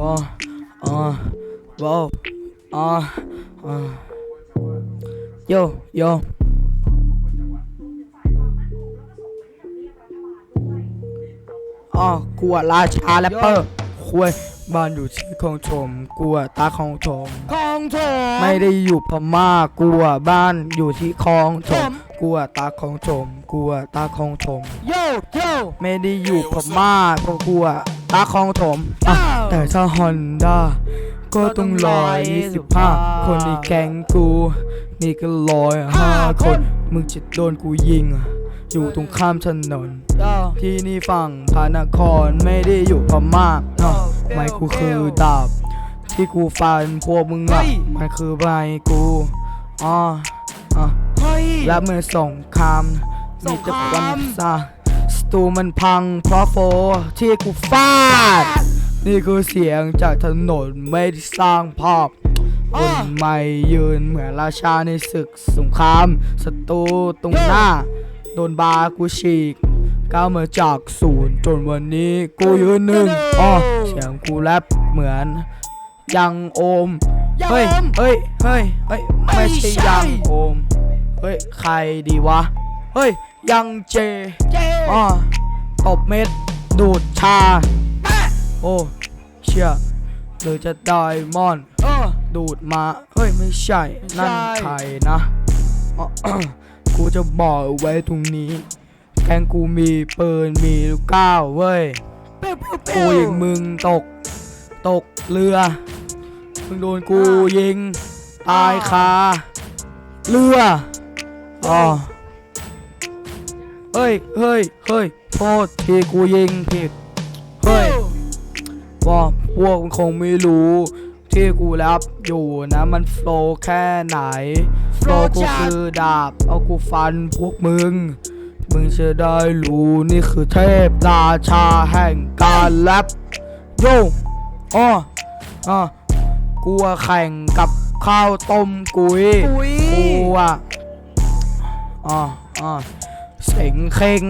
ว้าวอ่าว้าวอ่าอ่าโยโยอ๋อกูอะราชาแรปเปอร์คุยบ้านอยู่ที่คลองถมกูอะตาคลองถมของโถมไม่ได้อยู่พม่ากูอะบ้านอยู่ที่คลองถถมกูอะตาคลองถมกูอะตาคลองถมโยโยไม่ได้อยู่พม่าเพราะกูอะตาคลองถมอะ แต่ถ้าฮอนด้าก็ต้องร้อยยี่สิบห้าคนในแก๊งกู นี่ก็ร้อยห้าคน มึงจะโดนกูยิง อยู่ตรงข้ามถนนโยที่นี่ฝั่งพระนครไม่ได้อยู่พม่าเนาะไม่กูคือดาบ ที่กูฟันพวกมึงอะมันคือใบกูอ๋ออะเฮ้ยและเมื่อสงครามสมีงคแต่รามความซาสตูมันพังเพราะโฟที่กูฟาด นี่คือเสียงจากถนนไม่ได้สร้างภาพคนไม่ยืนเหมือนราชาในศึกสงครามศัตรูตรงหน้า โดนบากูฉีกก้าวมาจากศูนย์จนวันนี้กูยืนหนึ่งอ๋อเสียงกูแรปเหมือน ยังโอมยังเฮ้ยโอมเฮ้ย เฮ้ย เฮ้ย ไม่ไม่ใช่ใช่ยังโอม เฮ้ย ใครดีวะ เฮ้ย ยังเจเจอ๋อตบเม็ด ดูดชาแม่โอ้เชี่ยหรือจะไดมอนด์ดูดมาเฮ้ยไม่ใช่ นั่นใช่ใครนะอ๋อกูจะบอกไว้ตรงนี้ แกงกูมีปืนมีลูกก้าวเว้ยกูเปิ้วยิงมึงตก ตกเรือ มึงโดนกูยิง ตายคาเรืออ๋อเฮ้ยเฮ้ยเฮ้ยโทษทีกูยิงผิด ว่าพวกมึงคงไม่รู้ที่กูแรปอยู่นะมันโฟลว์แค่ไหน โฟลว์กูคือดาบ เอากูฟันพวกมึง มึงจะได้รู้นี่คือเทพราชาแห่งการแรปโยอ้ออะกูอะแข่งกับข้าวต้มกุยปุ๋ยกูอะอะอะเสงเข่ง